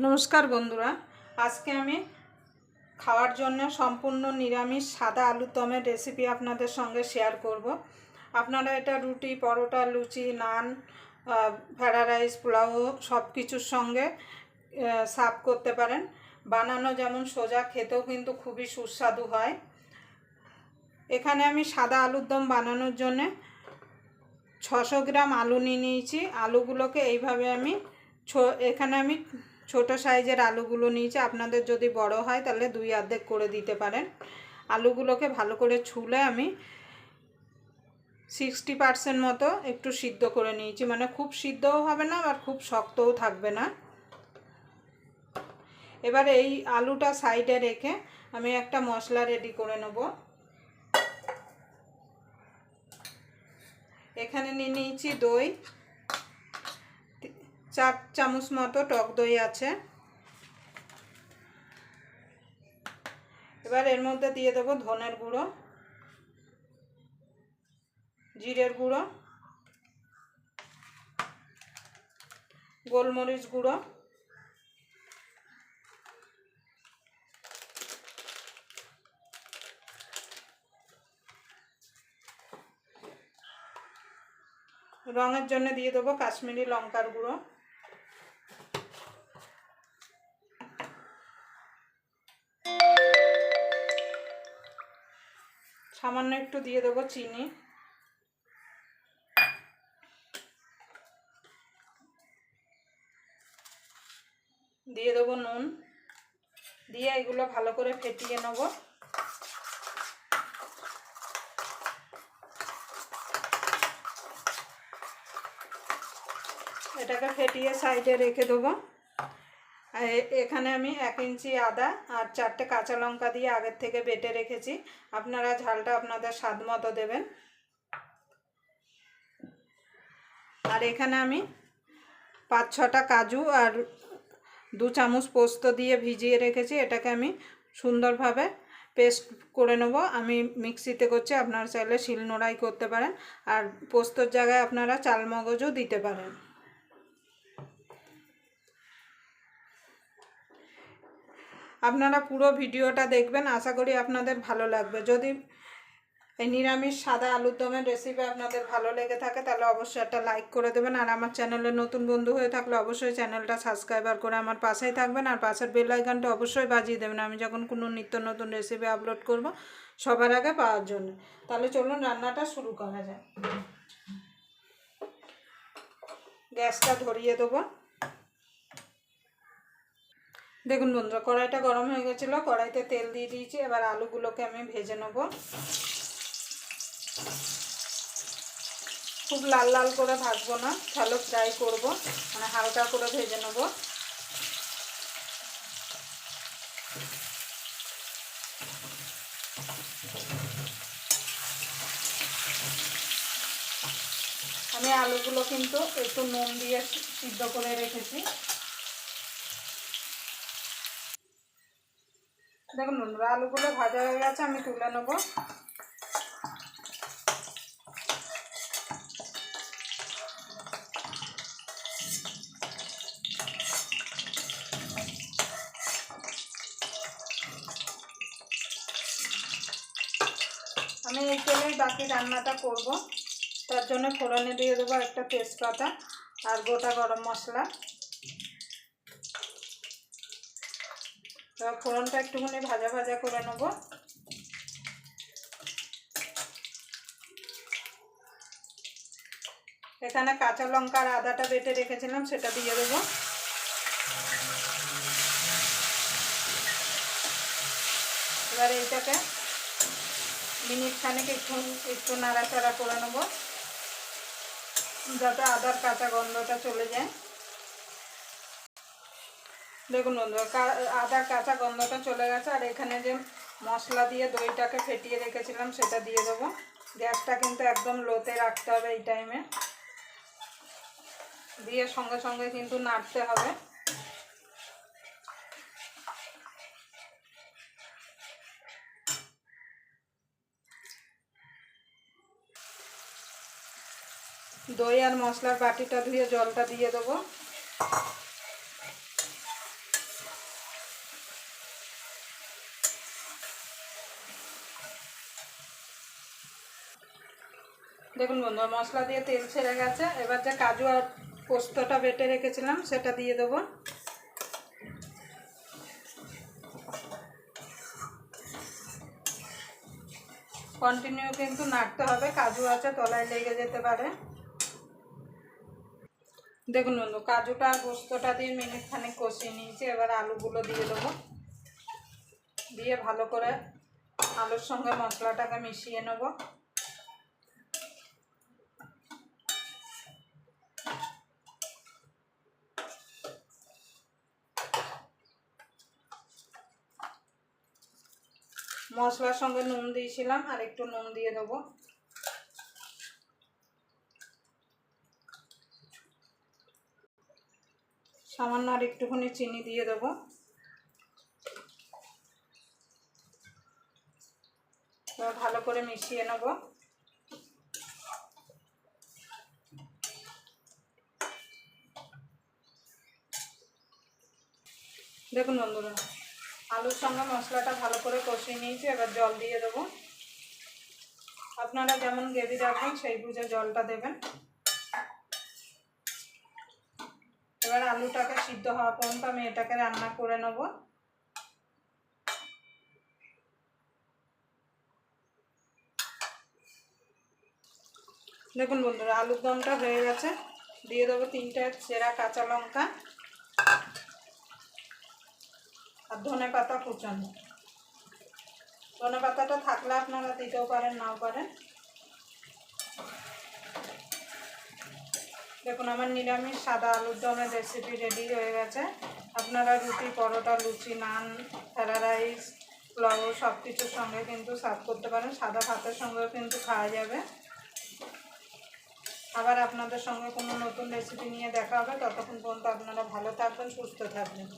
নমস্কার বন্ধুরা। আজকে আমি খাওয়ার জন্য সম্পূর্ণ নিরামিষ সাদা আলুর দমের রেসিপি আপনাদের সঙ্গে শেয়ার করব। আপনারা এটা রুটি, পরোটা, লুচি, নান ফ্রাইড রাইস, পোলাও সব কিছুর সঙ্গে সার্ভ করতে পারেন। বানানো যেমন সোজা, খেতেও কিন্তু খুবই সুস্বাদু হয়। এখানে আমি সাদা আলুর দম বানানোর জন্যে ছশো গ্রাম আলু নিয়ে নিয়েছি। আলুগুলোকে এইভাবে আমি ছো- এখানে আমি ছোট সাইজের আলুগুলো নিয়েছি। আপনাদের যদি বড় হয় তাহলে দুই অর্ধেক করে দিতে পারেন। আলুগুলোকে ভালো করে ছুলে আমি সিক্সটি পার্সেন্ট মতো একটু সিদ্ধ করে নিয়েছি। মানে খুব সিদ্ধও হবে না আর খুব শক্তও থাকবে না। এবার এই আলুটা সাইডে রেখে আমি একটা মশলা রেডি করে নেব। এখানে নিয়ে নিয়েছি দই চার চামচ মতো টক দই আছে। এবার এর মধ্যে দিয়ে দেবো ধনের গুঁড়ো, জিরের গুঁড়ো, গোলমরিচ গুঁড়ো, রঙের জন্য দিয়ে দেবো কাশ্মীরি লঙ্কার গুঁড়ো। সামান্য একটু দিয়ে দেবো চিনি। দিয়ে দেবো নুন। দিয়ে এগুলো ভালো করে ফেটিয়ে নেব। এটাকে ফেটিয়ে সাইডে রেখে দেবো। এখানে আমি এক ইঞ্চি আদা আর চারটে কাঁচা লঙ্কা দিয়ে আগের থেকে বেটে রেখেছি। আপনারা ঝালটা আপনাদের স্বাদ মতো দেবেন। আর এখানে আমি পাঁচ ছটা কাজু আর দু চামচ পোস্ত দিয়ে ভিজিয়ে রেখেছি। এটাকে আমি সুন্দরভাবে পেস্ট করে নেব। আমি মিক্সিতে করছি, আপনারা চাইলে শিলনোড়াই করতে পারেন। আর পোস্তর জায়গায় আপনারা চালমগজও দিতে পারেন। আপনারা পুরো ভিডিওটা দেখবেন, আশা করি আপনাদের ভালো লাগবে। যদি এই নিরামিষ সাদা আলুর দমের রেসিপি আপনাদের ভালো লেগে থাকে, তাহলে অবশ্যই একটা লাইক করে দেবেন। আর আমার চ্যানেলে নতুন বন্ধু হয়ে থাকলে অবশ্যই চ্যানেলটা সাবস্ক্রাইবার করে আমার পাশেই থাকবেন। আর পাশের বেল আইকনটা অবশ্যই বাজিয়ে দেবেন। আমি যখন কোনো নিত্য নতুন রেসিপি আপলোড করব, সবার আগে পাওয়ার জন্য। তাহলে চলুন রান্নাটা শুরু করা যায় গ্যাসটা ধরিয়ে দেবো। দেখুন বন্ধুরা, কড়াইটা গরম হয়ে গেছিল, কড়াইতে তেল দিয়ে দিয়েছি, এবার আলুগুলোকে আমি ভেজে নেব। খুব লাল লাল করে ভাজবো না, ভালো ফ্রাই করব মানে হালকা করে ভেজে নেব। আমি আলুগুলো কিন্তু একটু নুন দিয়ে সিদ্ধ করে রেখেছি। দেখুন বন্ধুরা আলুগুলো ভাজা হয়ে গেছে, আমি তুলে নেব। আমি এই তেলেই বাকি রান্নাটা করব। তার জন্য ফোড়নে দিয়ে দেবো একটা তেজপাতা আর গোটা গরম মশলা। ফোড়নটা একটুখানি ভাজা ভাজা করে নেব। এখানে কাঁচা লঙ্কা আর আদাটা বেটে রেখেছিলাম, সেটা দিয়ে দেবো। এবার এইটাকে মিনিট খানেক একটু একটু নাড়াচাড়া করে নেব, যাতে আদার কাঁচা গন্ধটা চলে যায়। দেখুন বন্ধুরা আদার কাঁচা গন্ধটা চলে গেছে, আর এখানে যে মশলা দিয়ে দইটাকে ফেটিয়ে রেখেছিলাম, সেটা দিয়ে দেবো। গ্যাসটা কিন্তু একদম লোতে রাখতে হবে এই টাইমে দিয়ে সঙ্গে সঙ্গে কিন্তু নাড়তে হবে। দই আর মশলার বাটিটা ধুয়ে জলটা দিয়ে দেবো। দেখুন বন্ধু, মশলা দিয়ে তেল ছেড়ে গেছে। এবার যে কাজু আর পোস্তটা বেটে রেখেছিলাম, সেটা দিয়ে দেবো। কন্টিনিউ কিন্তু নাড়তে হবে, কাজু আছে, তলায় লেগে যেতে পারে। দেখুন বন্ধু, কাজুটা আর পোস্তটা দিয়ে মিনিট খানিক কষিয়ে নিয়েছি, এবার আলুগুলো দিয়ে দেবো। দিয়ে ভালো করে আলুর সঙ্গে মশলাটাকে মিশিয়ে নেব। মশলার সঙ্গে নুন দিয়েছিলাম, আর একটু নুন দিয়ে দেবো। সামান্য আর একটুখানি চিনি দিয়ে দেবো। ভালো করে মিশিয়ে নেব। দেখুন বন্ধুরা আলুর সঙ্গে মশলাটা ভালো করে কষিয়ে নিয়েছি, এবার জল দিয়ে দেবো। আপনারা যেমন গ্রেভি রাখবেন, সেই বুঝে জলটা দেবেন। এবার আলুটাকে সিদ্ধ হওয়া পর্যন্ত আমি এটাকে রান্না করে নেব। দেখুন বন্ধুরা, আলুর দমটা হয়ে গেছে। দিয়ে দেবো তিনটে চেরা কাঁচা লঙ্কা। আর ধনে পাতা কুচানো। ধনে পাতাটা থাকলে আপনারা দিতেও পারেন, নাও পারেন। দেখুন, আমার নিরামিষ সাদা আলুর দমের রেসিপি রেডি হয়ে গেছে। আপনারা রুটি, পরোটা, লুচি, নান ফ্যারা রাইস, পোলাও সব কিছুর সঙ্গে কিন্তু সার্ভ করতে পারেন। সাদা ভাতের সঙ্গেও কিন্তু খাওয়া যাবে। আবার আপনাদের সঙ্গে কোনো নতুন রেসিপি নিয়ে দেখা হবে। ততক্ষণ পর্যন্ত আপনারা ভালো থাকবেন, সুস্থ থাকবেন।